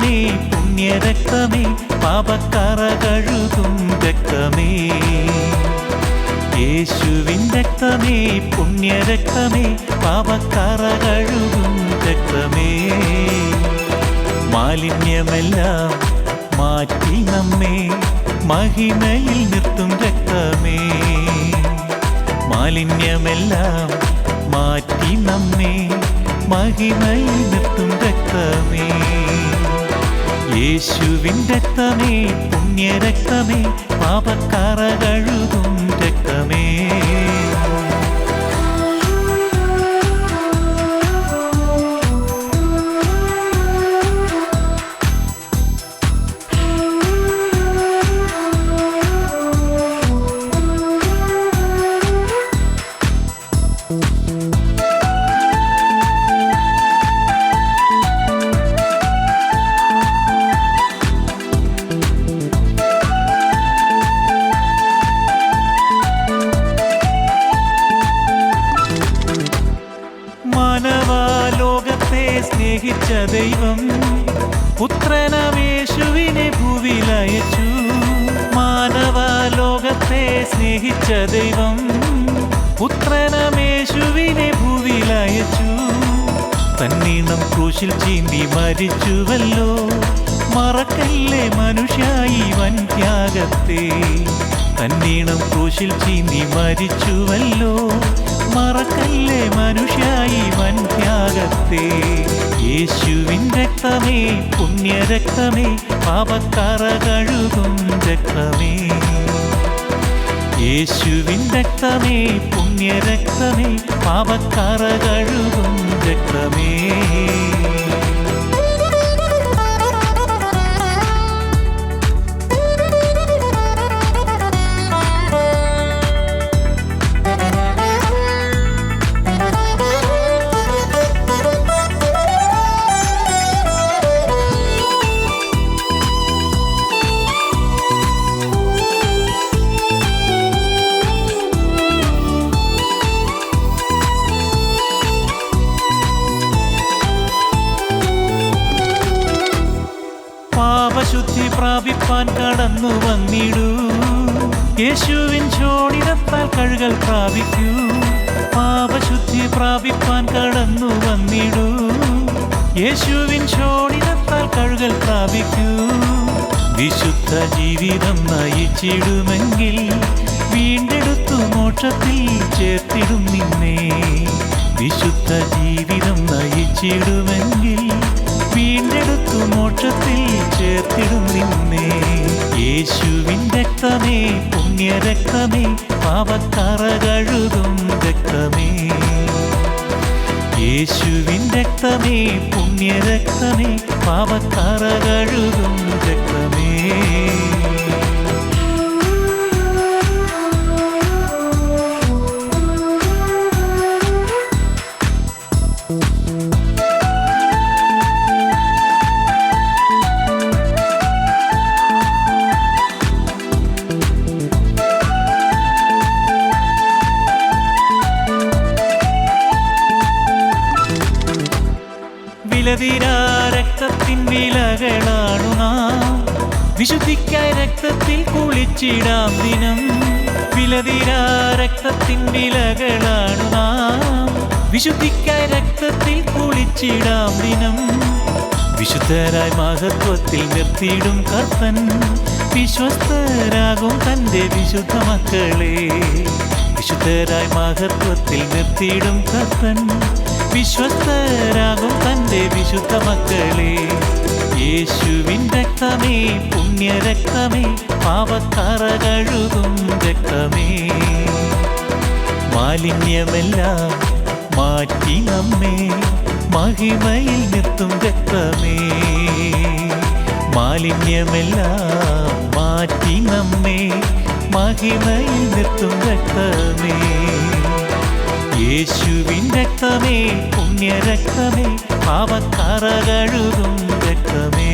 പുണ്യരക്തമേ പാപക്കറ കഴുകും രക്തമേ. യേശുവിൻ രക്തമേ പുണ്യരക്തമേ പാപക്കറ കഴുകും രക്തമേ. മാലിന്യമെല്ലാം മാറ്റി നമ്മെ മഹിമയിൽ നിർത്തും രക്തമേ. മാലിന്യമെല്ലാം മാറ്റി നമ്മെ മഹിമയിൽ നിർത്തും രക്തമേ. യേശുവിൻ രക്തമേ പുണ്യരക്തമേ പാപക്കറ മാനവാലോകത്തെ സ്നേഹിച്ച ദൈവം പുത്രനമേശുവിനെ ഭൂവിലയച്ചു. മാനവ ലോകത്തെ സ്നേഹിച്ച ദൈവം പുത്രനമേശുവിനെ ഭൂവിലയച്ചു. തന്നീണം ക്രൂശിൽ ചീന്തി മരിച്ചുവല്ലോ. മറക്കല്ലേ മനുഷ്യായി വൻ ത്യാഗത്തെ തന്നീണം ക്രൂശിൽ ചീന്തി മരിച്ചുവല്ലോ. മറക്കല്ലേ മനുഷ്യായി വൻ ത്യാഗത്തെ യേശുവിൻ രക്തമേ പുണ്യരക്തമേ പാപക്കറ കഴുകും രക്തമേ. യേശുവിൻ രക്തമേ പുണ്യരക്തമേ പാപക്കറ കഴുകും രക്തമേ. പാപശുദ്ധി പ്രാപിപ്പാൻ കടന്നു വന്നിടൂ. യേശുവിൻ ചോടിരത്താൽ കഴുകൽ പ്രാപിക്കൂ. പാപശുദ്ധി പ്രാപിപ്പാൻ കടന്നു വന്നിടൂ. യേശുവിൻ ചോടിരത്താൽ കഴുകൽ പ്രാപിക്കൂ. വിശുദ്ധ ജീവിതം നയിച്ചിടുമെങ്കിൽ വീണ്ടെടുത്തു മോക്ഷത്തിൽ ചേർത്തിടും നിന്നെ. വിശുദ്ധ ജീവിതം നയിച്ചിടുമെങ്കിൽ വീണ്ടെടുത്തു മോക്ഷത്തിൽ ചേർത്തിടും പുണ്യരക്തമേ പാപക്കറ കഴുകും രക്തമേ. യേശുവിൻ രക്തമേ പുണ്യരക്തമേ പാപക്കറ കഴുകും രക്തമേ. വിലതീരാ രക്തത്തിൻ വിലകളാണു നാം. വിശുദ്ധിക്കായി രക്തത്തിൽ കുളിച്ചിടാം ദിനം. വിലതിരാ രക്തത്തിൻ വിലകളാണു നാം. വിശുദ്ധിക്കായി രക്തത്തിൽ കുളിച്ചിടാം ദിനം. വിശുദ്ധരായി മഹത്വത്തിൽ നിർത്തിയിടും കർത്തൻ. വിശ്വസ്തരാകും തന്റെ വിശുദ്ധ മക്കളെ. വിശുദ്ധരായി മഹത്വത്തിൽ നിർത്തിയിടും കർത്തൻ. വിശ്വസ്തരാകും തന്റെ വിശുദ്ധ മക്കളെ. യേശുവിൻ രക്തമേ പുണ്യരക്തമേ പാപക്കറ കഴുകും രക്തമേ. മാലിന്യമെല്ലാം മാറ്റി നമ്മേ മഹിമയിൽ നിർത്തും രക്തമേ. മാലിന്യമെല്ലാം മാറ്റി നമ്മേ മഹിമയിൽ നിർത്തും രക്തമേ. യേശുവിൻ രക്തമേ പുണ്യരക്തമേ പാപക്കറ കഴുകും രക്തമേ